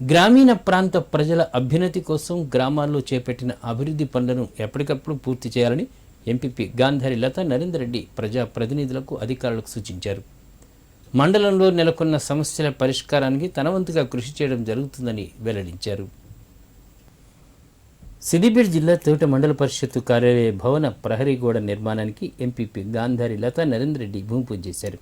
గ్రామీణ ప్రాంత ప్రజల అభ్యున్నతి కోసం గ్రామాల్లో చేపట్టిన అభివృద్ధి పనులను ఎప్పటికప్పుడు పూర్తి చేయాలని ఎంపీపీ గాంధారి లత నరేందర్ రెడ్డి ప్రజా ప్రతినిధులకు అధికారులకు సూచించారు. మండలంలో నెలకొన్న సమస్యల పరిష్కారానికి తన వంతుగా కృషి చేయడం జరుగుతుందని వెల్లడించారు. సిద్దిపేట జిల్లా తోట మండల పరిషత్తు కార్యాలయ భవన ప్రహరీ గోడ నిర్మాణానికి ఎంపీపీ గాంధారి లత నరేందర్ రెడ్డి భూమి పూజ చేశారు.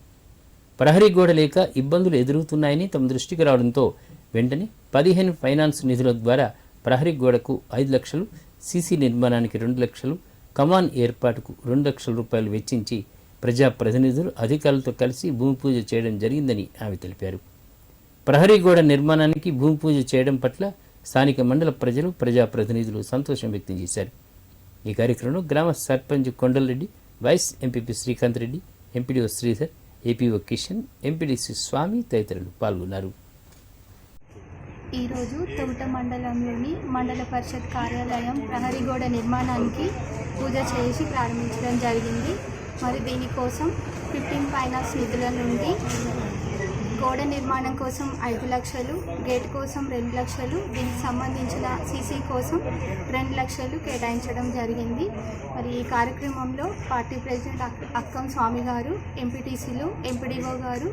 ప్రహరీ గోడ లేక ఇబ్బందులు ఎదురవుతున్నాయని తమ దృష్టికి రావడంతో వెంటనే పదిహేను ఫైనాన్స్ నిధుల ద్వారా ప్రహరీ గోడకు ఐదు లక్షలు సీసీ నిర్మాణానికి రెండు లక్షలు కమాన్ ఏర్పాటుకు రెండు లక్షల రూపాయలు వెచ్చించి ప్రజా ప్రతినిధులు అధికారులతో కలిసి భూమి పూజ చేయడం జరిగిందని ఆమె తెలిపారు. ప్రహరీ గోడ నిర్మాణానికి భూమి పూజ చేయడం పట్ల స్థానిక మండల ప్రజలు ప్రజాప్రతినిధులు సంతోషం వ్యక్తం చేశారు. ఈ కార్యక్రమంలో గ్రామ sarpanch Kondalreddy vice MPP Srikanth Reddy MPDO Sridhar APO Kishan MPDC Swamy తదితరులు పాల్గొన్నారు. ఈరోజు తొగుట మండలంలోని మండల పరిషత్ కార్యాలయం ప్రహరీ గోడ నిర్మాణానికి పూజ చేసి ప్రారంభించడం జరిగింది. మరి దీనికోసం ఫిఫ్టీన్ ఫైనాన్స్ నిధుల నుండి గోడ నిర్మాణం కోసం ఐదు లక్షలు గేట్ కోసం రెండు లక్షలు దీనికి సంబంధించిన సీసీ కోసం రెండు లక్షలు కేటాయించడం జరిగింది. మరి ఈ కార్యక్రమంలో పార్టీ ప్రెసిడెంట్ అక్కం స్వామి గారు ఎంపీటీసీలు ఎంపీడీఓ గారు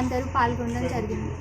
అందరూ పాల్గొనడం జరిగింది.